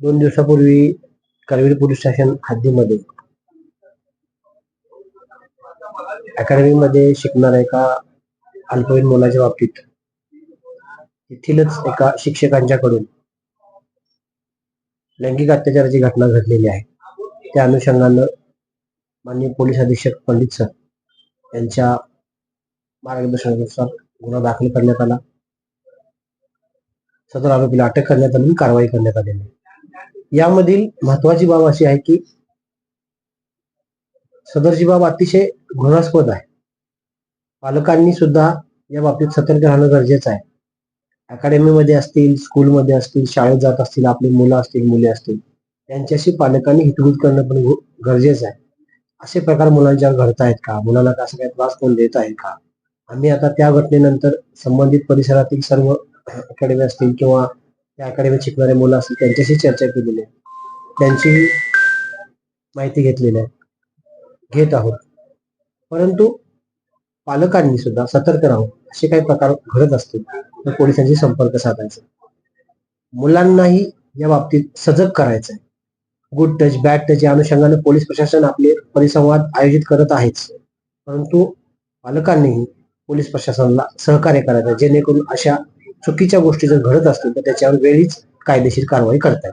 दोन दिवसापूर्वी Karveer police station हद्दीमध्ये अकॅडमीमध्ये शिकणाऱ्या एका अल्पवयीन मुलाच्या बाबतीत येथीलच एका शिक्षकांच्याकडून लैंगिक अत्याचाराची घटना घडलेली आहे. त्या अनुषंगानं माननीय पोलीस अधीक्षक पंडित सर यांच्या मार्गदर्शनानुसार गुन्हा दाखल करण्यात आला. सदर आरोपीला अटक करण्यात आली कारवाई करण्यात आलेली आहे. यामधील महत्वाची बाब अशी आहे की सदरची बाब अतिशय घृणास्पद आहे. पालकांनी सुद्धा या बाबतीत सतर्क राहणं गरजेचं आहे. अकॅडमीमध्ये असतील स्कूलमध्ये असतील शाळेत जात असतील आपली मुलं असतील मुले असतील त्यांच्याशी पालकांनी हितगुज करणं पण गरजेचं आहे. असे प्रकार मुलांच्यावर घडत आहेत का? मुलांना कसं काही त्रास कोण देत आहे का? आम्ही आता त्या घटनेनंतर संबंधित परिसरातील सर्व अकॅडमी असतील किंवा त्या अकॅडमीत शिकणारे मुलं असतील त्यांच्याशी चर्चा केलेली आहे. त्यांची माहिती घेतलेली आहे. घेत आहोत. परंतु पालकांनी सुद्धा सतर्क राहून असे काही प्रकार घडत असतील तर पोलिसांशी संपर्क साधायचा. मुलांनाही या बाबतीत सजग करायचं आहे गुड टच बॅड टच या अनुषंगाने पोलीस प्रशासन आपले परिसंवाद आयोजित करत आहेच. परंतु पालकांनीही पोलीस प्रशासनाला सहकार्य करायचं जेणेकरून अशा चुकीच्या गोष्टी जर घडत असतील तर त्याच्यावर वेळीच कायदेशीर कारवाई करतात